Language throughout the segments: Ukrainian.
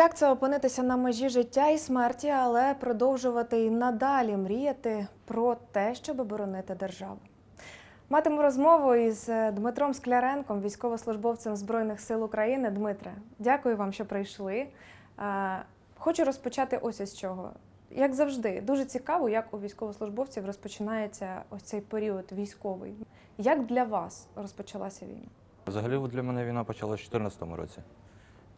Як це опинитися на межі життя і смерті, але продовжувати і надалі мріяти про те, щоб оборонити державу? Матиму розмову із е, Дмитром Скляренком, військовослужбовцем Збройних сил України. Дмитре, дякую вам, що прийшли. Е, Хочу розпочати ось із чого. Як завжди, дуже цікаво, як у військовослужбовців розпочинається ось цей період військовий. Як для вас розпочалася війна? Взагалі для мене війна почалася в 2014 році.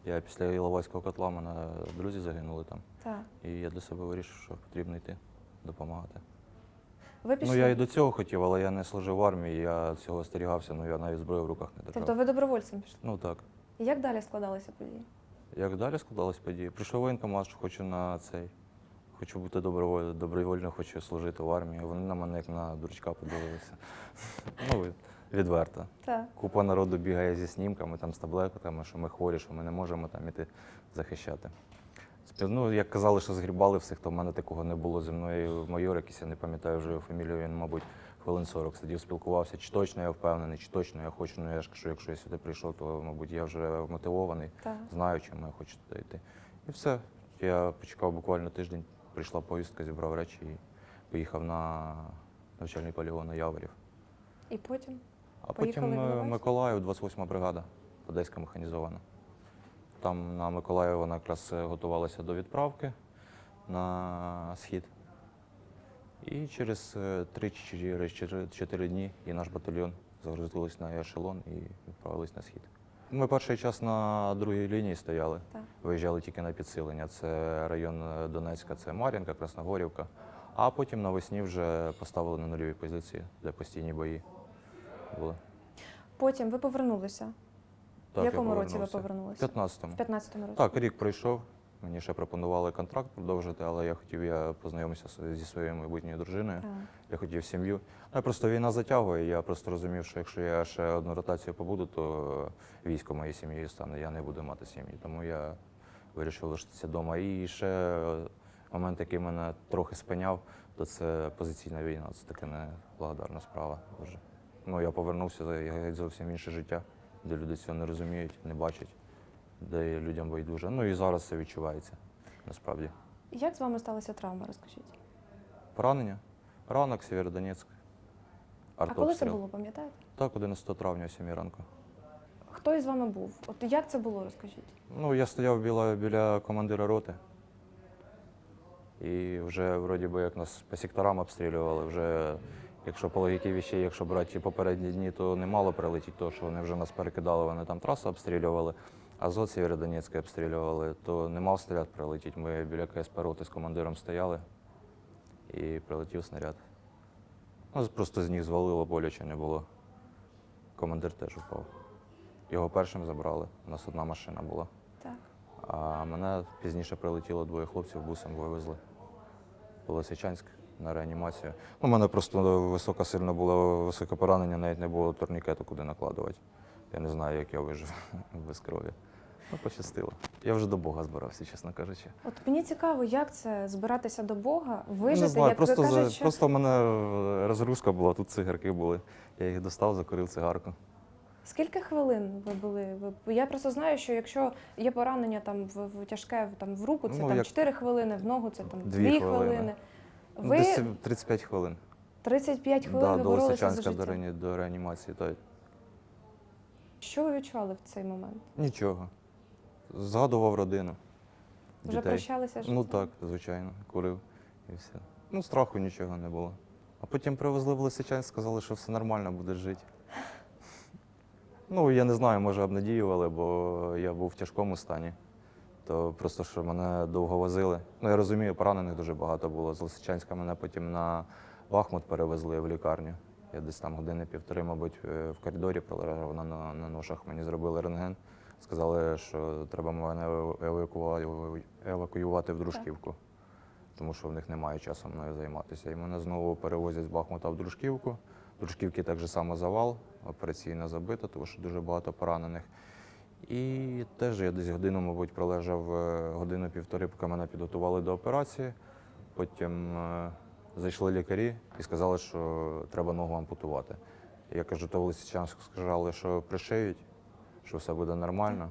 Я після Іловайського котла, мене друзі загинули там. Так. І я для себе вирішив, що потрібно йти допомагати. Ви пішли? Ну я і до цього хотів, але я не служив в армії, я цього остерігався, ну я навіть зброю в руках не держав. Тобто ви добровольцем пішли? Ну так. І Як далі складалися події? Як далі складались події? Прийшов воєнкомат, що хочу на цей. Хочу бути добровольно, добровольно хочу служити в армії. Вони на мене як на дурачка подивилися. Ну, відверто. Так. Купа народу бігає зі снімками, там, з таблетками, що ми хворі, що ми не можемо там іти захищати. Ну, як казали, що згрібали всіх, то в мене такого не було зі мною. Майор, якийсь я не пам'ятаю вже його фамілію, він, мабуть, хвилин 40 сидів, спілкувався. Чи точно я впевнений, чи точно я хочу. Ну я ж кажу, якщо я сюди прийшов, то, мабуть, я вже мотивований, Так. знаю, чому я хочу туди йти. І все. Я почекав буквально тиждень, прийшла повістка, зібрав речі і поїхав на навчальний полігон на Яворів. І потім? А Поїхали потім в е, Іловайськ? Миколаїв, 28 бригада, Одеська механізована. Там на Миколаїв вона якраз е, готувалася до відправки на схід. І через 3-4 дні і наш батальйон загрузились на ешелон і відправились на схід. Ми перший час на другій лінії стояли, Так. виїжджали тільки на підсилення. Це район е, Донецька, це Мар'їнка, Красногорівка. А потім навесні вже поставили на нульові позиції, де постійні бої були. Потім ви повернулися. Так, в я якому році ви повернувся. повернулися? В 15-му. В 15-му році. Так, рік пройшов. Мені ще пропонували контракт продовжити, але я хотів, я познайомився з- зі своєю майбутньою дружиною. Так. Я хотів сім'ю. Ну, просто війна затягує. Я просто розумів, що якщо я ще одну ротацію побуду, то військо моєю сім'єю стане. Я не буду мати сім'ї. Тому я вирішив лишитися вдома. І ще е, момент, який мене трохи спиняв, то це позиційна війна. Це така неблагодарна справа. Дуже. Ну, я повернувся я геть зовсім інше життя, де люди цього не розуміють, не бачать, де людям байдуже. Ну і зараз це відчувається насправді. Як з вами сталася травма, розкажіть? Поранення. Ранок, Сєвєродонецьк. А коли це було, пам'ятаєте? Так, 11 травня о 7 ранку. Хто із вами був? От як це було, розкажіть? Ну, я стояв біля, біля командира роти. І вже вроді би як нас по секторам обстрілювали. Вже, якщо по логіки вещей, якщо брати попередні дні, то не мало прилетіти, тому що вони вже нас перекидали, вони там трасу обстрілювали, Азот Сєвєродонецький обстрілювали, то не мав снаряд прилетіти. Ми біля КСП роти з командиром стояли і прилетів снаряд. Нас просто з ніг звалило, боляче не було. Командир теж упав. Його першим забрали. У нас одна машина була. Так. А мене пізніше прилетіло двоє хлопців, бусом вивезли Лисичанськ на реанімацію. У мене просто висока сильно було високе поранення, навіть не було турнікету, куди накладувати. Я не знаю, як я вижив без крові. Ну, пощастило. Я вже до Бога збирався, чесно кажучи. От мені цікаво, як це збиратися до Бога, вижити, не знаю, як просто, ви кажете, за- що просто в мене розгрузка була, тут цигарки були. Я їх достав, закурив цигарку. скільки хвилин ви були? Ви... Я просто знаю, що якщо є поранення там в, в тяжке там в руку, це Ну, там як- 4 хвилини, в ногу це там 2 Дві хвилини. хвилини. Ну, Ви Десь 35 хвилин. 35 хвилин Да, ви до боролися за Лисичанська життя. до, реані- до реанімації. Так. Що ви відчували в цей момент? Нічого. Згадував родину. Вже дітей. прощалися з Ну життям? так, звичайно, курив і все. Ну, страху нічого не було. А потім привезли в Лисичанськ, сказали, що все нормально, буде жити. Ну, я не знаю, може обнадіювали, бо я був в тяжкому стані. То просто що мене довго возили. Ну, я розумію, поранених дуже багато було. З Лисичанська мене потім на Бахмут перевезли в лікарню. Я десь там години півтори, мабуть, е, в коридорі пролежав на, на, на ношах. Мені зробили рентген. Сказали, що треба мене евакуювати, евакуювати в Дружківку, тому що в них немає часу мною займатися. І мене знову перевозять з Бахмута в Дружківку. В Дружківці так же само завал, операційно забито, тому що дуже багато поранених. І теж я десь годину, мабуть, пролежав е, годину-півтори, поки мене підготували до операції. Потім е, зайшли лікарі і сказали, що треба ногу ампутувати. Я кажу, то в Лисичанську сказали, що пришиють, що все буде нормально.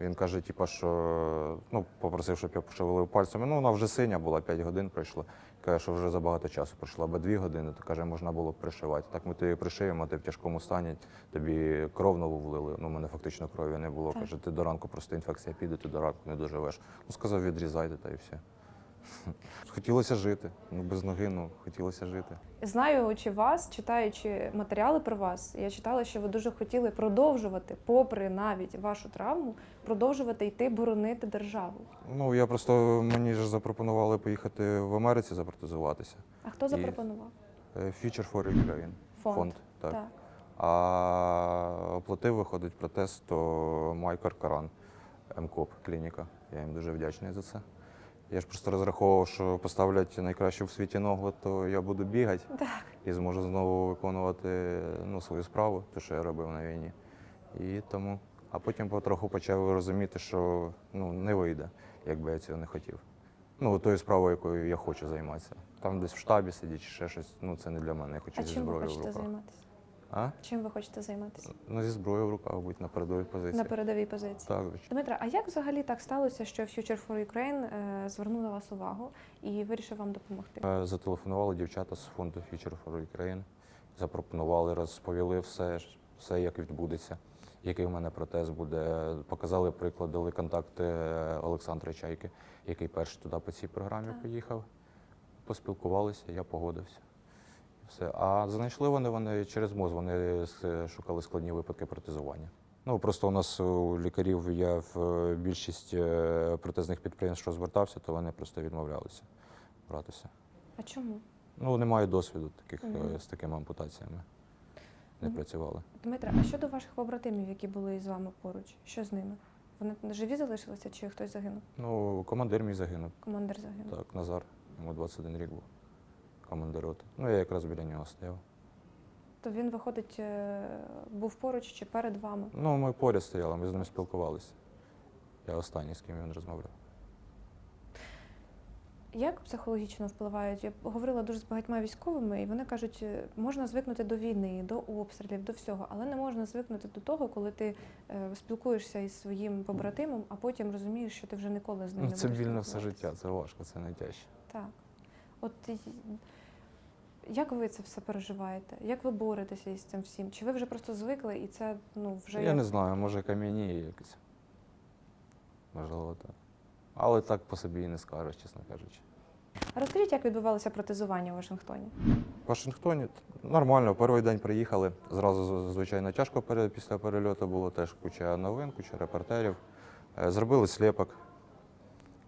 Він каже, типа, що ну, попросив, щоб я пошевелив пальцями. Ну, вона вже синя була, 5 годин пройшло. Каже, що вже забагато часу пройшло, або дві години, то каже, можна було б пришивати. Так ми тобі пришиємо, ти в тяжкому стані, тобі кров нову влили. Ну, у мене фактично крові не було. Так. Каже, ти до ранку просто інфекція піде, ти до ранку не доживеш. Ну, сказав, відрізайте та і все. Хотілося жити. Ну, без ноги, ну, хотілося жити. Знаючи вас, читаючи матеріали про вас, я читала, що ви дуже хотіли продовжувати, попри навіть вашу травму, продовжувати йти боронити державу. Ну, я просто мені ж запропонували поїхати в Америці запротезуватися. А хто запропонував? Е, Future for Ukraine. Фонд. так. так. А оплатив, виходить протест, то Майкар Каран, МКОП клініка. Я їм дуже вдячний за це. Я ж просто розраховував, що поставлять найкращу в світі ногу, то я буду бігати Так. і зможу знову виконувати ну, свою справу, те, що я робив на війні. І тому. А потім потроху почав розуміти, що ну, не вийде, якби я цього не хотів. Ну, тою справою, якою я хочу займатися. Там десь в штабі сидіти чи ще щось, ну це не для мене. Я хочу А зі зброєю в руках. займатися? А? Чим ви хочете займатися? Ну, зі зброєю в руках бути на передовій позиції. На передовій позиції. Так. Дмитра, а як взагалі так сталося, що Future for Ukraine е, звернув вас увагу і вирішив вам допомогти? Е, Зателефонували дівчата з фонду Future for Ukraine, запропонували, розповіли все, все, як відбудеться, який в мене протез буде. Показали приклад, дали контакти е, Олександра Чайки, який перший туди по цій програмі Так. поїхав. Поспілкувалися, я погодився. Все. А знайшли вони вони через МОЗ, вони шукали складні випадки протезування. Ну просто у нас у лікарів є в е, більшість е, протезних підприємств, що звертався, то вони просто відмовлялися братися. А чому? Ну, немає досвіду таких е, з такими ампутаціями. Не Мгм. працювали. Дмитра, а щодо ваших побратимів, які були з вами поруч, що з ними? Вони живі залишилися чи хтось загинув? Ну, командир мій загинув. Командир загинув. Так, Назар. Йому 21 рік був. Командир роти. Ну, я якраз біля нього стояв. То він, виходить, е, був поруч чи перед вами? Ну, ми поряд стояли, ми з ним спілкувалися. Я останній, з ким він розмовляв. Як психологічно впливають? Я говорила дуже з багатьма військовими, і вони кажуть, е, можна звикнути до війни, до обстрілів, до всього, але не можна звикнути до того, коли ти е, спілкуєшся із своїм побратимом, а потім розумієш, що ти вже ніколи з ним Ну, не це будеш вільно все життя, це важко, це найтяжче. Так. От як ви це все переживаєте? Як ви боретеся із цим всім? Чи ви вже просто звикли і це ну вже Я як- не знаю, може кам'яніє якось. Можливо, так. Але так по собі і не скажеш, чесно кажучи. розкажіть, як відбувалося протезування у Вашингтоні? В Вашингтоні нормально, перший день приїхали. Зразу, звичайно, тяжко після перельоту було теж куча новин, куча репортерів. Е, Зробили сліпок.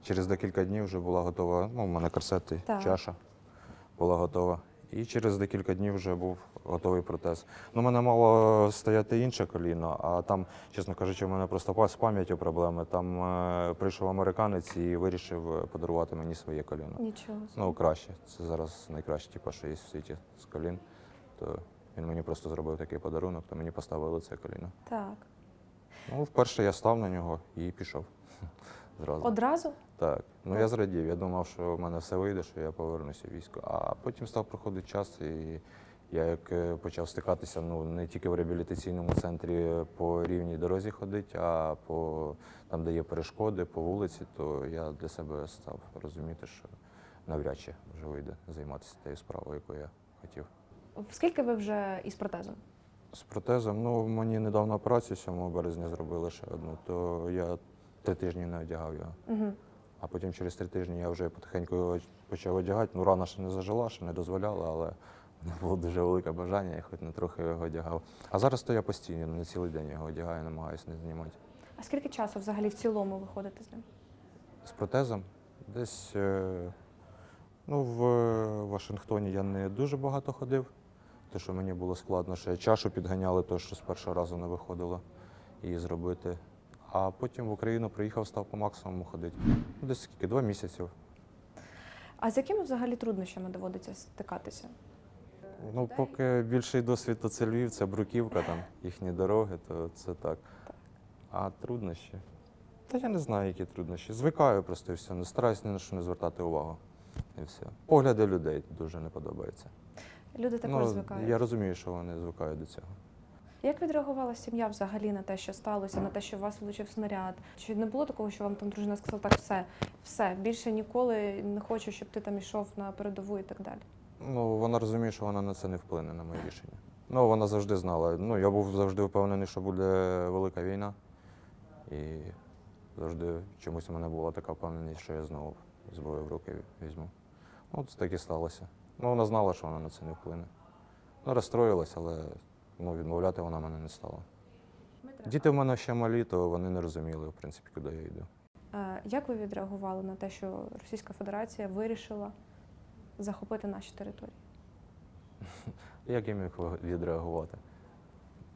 Через декілька днів вже була готова. Ну, у мене корсети, чаша була готова. І через декілька днів вже був готовий протез. Ну, у мене мало стояти інше коліно, а там, чесно кажучи, у мене просто з пам'яттю проблеми. Там е, прийшов американець і вирішив е, подарувати мені своє коліно. Нічого. Ну, краще. Це зараз найкраще, типу, що є в світі з колін. То він мені просто зробив такий подарунок, то мені поставили це коліно. Так. Ну, вперше я став на нього і пішов. Зразу. Одразу? Так. Ну я зрадів. Я думав, що в мене все вийде, що я повернуся в військо. А потім став проходити час, і я як е, почав стикатися ну, не тільки в реабілітаційному центрі по рівній дорозі ходити, а по там, де є перешкоди, по вулиці, то я для себе став розуміти, що навряд чи вже вийде займатися тією справою, яку я хотів. Скільки ви вже із протезом? З протезом, ну мені недавно операцію 7 березня зробили ще одну, то я три тижні не одягав його. Угу. А потім через три тижні я вже потихеньку його почав одягати. Ну, рана ще не зажила, ще не дозволяла, але мене було дуже велике бажання, я хоч не трохи його одягав. А зараз то я постійно, не цілий день його одягаю, намагаюся не знімати. А скільки часу взагалі в цілому ви ходите з ним? З протезом десь е, ну, в Вашингтоні я не дуже багато ходив, тому що мені було складно, ще чашу підганяли, то що з першого разу не виходило її зробити. А потім в Україну приїхав, став по максимуму ходити. Ну, Десь скільки? Два місяці. А з якими взагалі труднощами доводиться стикатися? Ну, поки більший досвід, то це Львів, це Бруківка, там їхні дороги, то це так. А труднощі? Та я не знаю, які труднощі. Звикаю просто і все. Не стараюсь ні на що не звертати увагу. І все. Погляди людей дуже не подобаються. Люди також ну, звикають. Я розумію, що вони звикають до цього. Як відреагувала сім'я взагалі на те, що сталося, на те, що вас влучив снаряд? Чи не було такого, що вам там дружина сказала, так, все, все, більше ніколи не хочу, щоб ти там йшов на передову і так далі? Ну, вона розуміє, що вона на це не вплине на моє рішення. Ну, вона завжди знала. Ну, я був завжди впевнений, що буде велика війна. І завжди чомусь у мене була така впевненість, що я знову зброю в руки візьму. Ну, От так і сталося. Ну, вона знала, що вона на це не вплине. Ну, розстроїлась, але ну, відмовляти вона мене не стала. Діти в мене ще малі, то вони не розуміли, в принципі, куди я йду. Е, Як ви відреагували на те, що Російська Федерація вирішила захопити наші території? Як я міг відреагувати?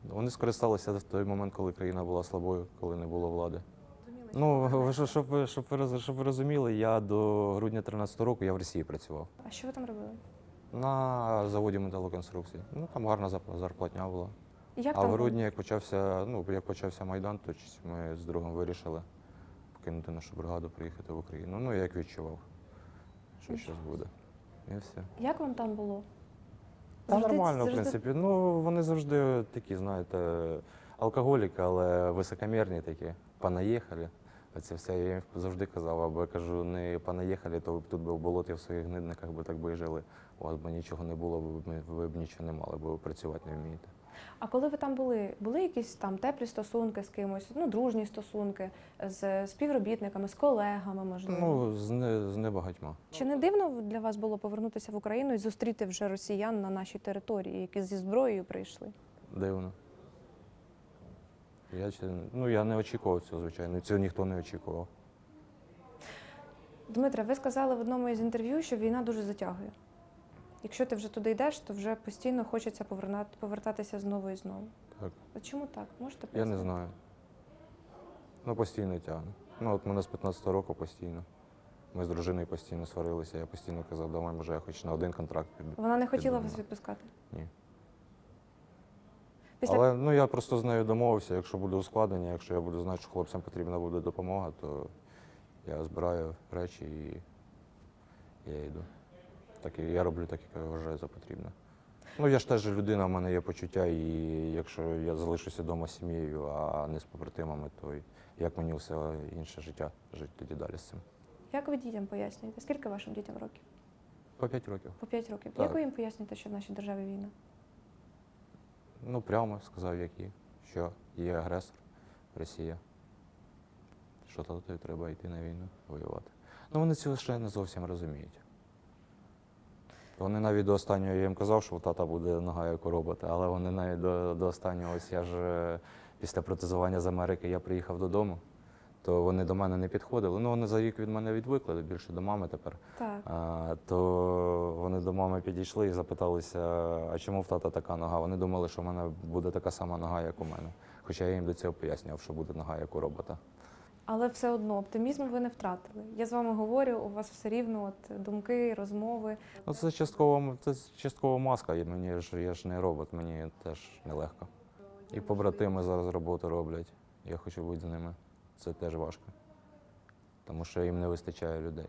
Вони скористалися в той момент, коли країна була слабою, коли не було влади. Ну, щоб, ви- щоб, ви щоб ви розуміли, я до грудня 13 року я в Росії працював. А що ви там робили? На заводі металоконструкцій. Ну, там гарна зарплатня була. Як а там в грудні, як почався, ну, як почався Майдан, то ми з другом вирішили покинути нашу бригаду, приїхати в Україну. Ну, я як відчував, що щось буде. І все. Як вам там було? Та Завжди- нормально, в принципі. Ну, вони завжди такі, знаєте, алкоголіки, але високомірні такі, понаїхали. Оце все я їм завжди казав, або я кажу, не понаїхали, то ви б тут би в болоті в своїх гнидниках би так би і жили. У вас би нічого не було, ви б, ви б нічого не мали, бо ви працювати не вмієте. А коли ви там були, були якісь там теплі стосунки з кимось, ну дружні стосунки з співробітниками, з колегами, можливо? Ну, з, не, з небагатьма. Чи не дивно для вас було повернутися в Україну і зустріти вже росіян на нашій території, які зі зброєю прийшли? Дивно. Я, ну, я не очікував цього, звичайно. і Цього ніхто не очікував. Дмитре, ви сказали в одному із інтерв'ю, що війна дуже затягує. Якщо ти вже туди йдеш, то вже постійно хочеться повертатися знову і знову. Так. А чому так? Можете Я не знаю. Ну, постійно тягне. Ну, от мене з 15 року постійно. Ми з дружиною постійно сварилися. Я постійно казав, давай, може, я хоч на один контракт піду. Вона не хотіла Піду, вас відпускати. Ні. Після Але ну, я просто з нею домовився, якщо буде ускладнення, якщо я буду знати, що хлопцям потрібна буде допомога, то я збираю речі і я йду. Так, і я роблю так, як я вважаю за потрібне. Ну, я ж теж людина, в мене є почуття, і якщо я залишуся вдома з сім'єю, а не з побратимами, то як мені все інше життя жити тоді далі з цим? як ви дітям пояснюєте? Скільки вашим дітям років? По 5 років. По 5 років. Так. Як ви їм пояснюєте, що в нашій державі війна? Ну, прямо сказав, як є, що є агресор Росія. Що тоді треба йти на війну, воювати. Ну вони цього ще не зовсім розуміють. Вони навіть до останнього я їм казав, що тата буде нога як у робота, але вони навіть до, до останнього, ось я ж е, після протезування з Америки я приїхав додому, то вони до мене не підходили. Ну, вони за рік від мене відвикли, більше до мами тепер. Так. А, то вони до мами підійшли і запиталися, а чому в тата така нога? Вони думали, що в мене буде така сама нога, як у мене. Хоча я їм до цього пояснював, що буде нога, як у робота. Але все одно оптимізм ви не втратили. Я з вами говорю, у вас все рівно от, думки, розмови. Ну, це частково, це частково маска, мені ж я ж не робот, мені теж нелегко. І побратими зараз роботу роблять. Я хочу бути з ними. Це теж важко. Тому що їм не вистачає людей.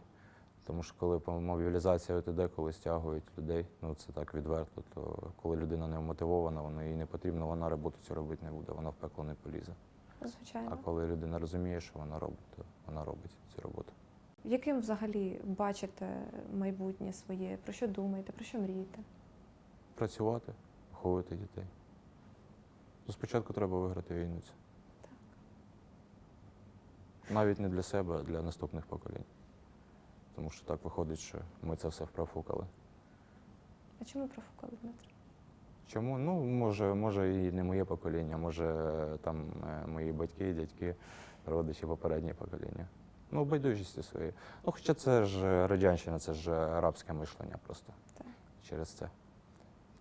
Тому що коли по мобілізація от коли стягують людей, ну це так відверто, то коли людина не мотивована, вона їй не потрібно, вона роботу цю робити не буде, вона в пекло не полізе. Звичайно. А коли людина розуміє, що вона робить, то вона робить цю роботу. Яким взагалі бачите майбутнє своє? Про що думаєте, про що мрієте? Працювати, виховувати дітей. Ну, спочатку треба виграти війну. цю. Навіть не для себе, а для наступних поколінь. Тому що так виходить, що ми це все профукали. А чому профукали, Дмитро? Чому? Ну, може, може і не моє покоління, може там е, мої батьки, дядьки, родичі, попереднє покоління. Ну, байдужісті свої. Ну, хоча це ж радянщина, це ж арабське мишлення просто Так. через це.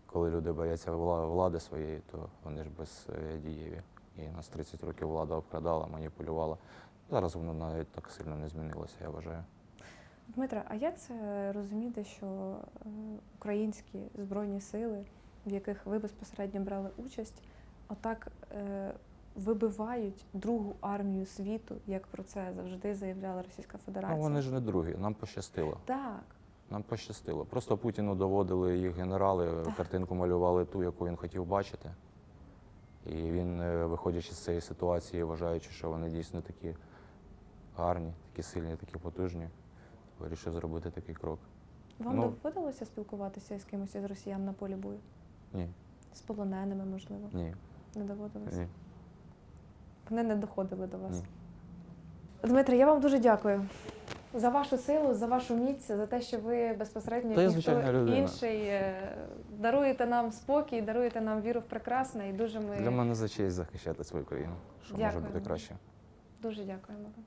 Коли люди бояться влади своєї, то вони ж бездієві. І нас 30 років влада обкрадала, маніпулювала. Зараз воно навіть так сильно не змінилося, я вважаю. Дмитро, а як це розуміти, що е, українські збройні сили, в яких ви безпосередньо брали участь, отак е, вибивають другу армію світу, як про це завжди заявляла Російська Федерація? Ну, вони ж не другі, нам пощастило. Так, Нам пощастило. Просто Путіну доводили їх генерали, Так. картинку малювали ту, яку він хотів бачити. І він, е, виходячи з цієї ситуації, вважаючи, що вони дійсно такі гарні, такі сильні, такі потужні, вирішив зробити такий крок. Вам Ну- доводилося спілкуватися з кимось із росіян на полі бою? Ні, З полоненими, можливо? ні, Не доводилося? ні. Вони не доходили до вас. Ні. Дмитре, я вам дуже дякую за вашу силу, за вашу міць, за те, що ви безпосередньо Та ніхто інший е, даруєте нам спокій, даруєте нам віру в прекрасне і дуже ми Для мене за честь захищати свою країну, що може бути краще. дуже дякуємо вам.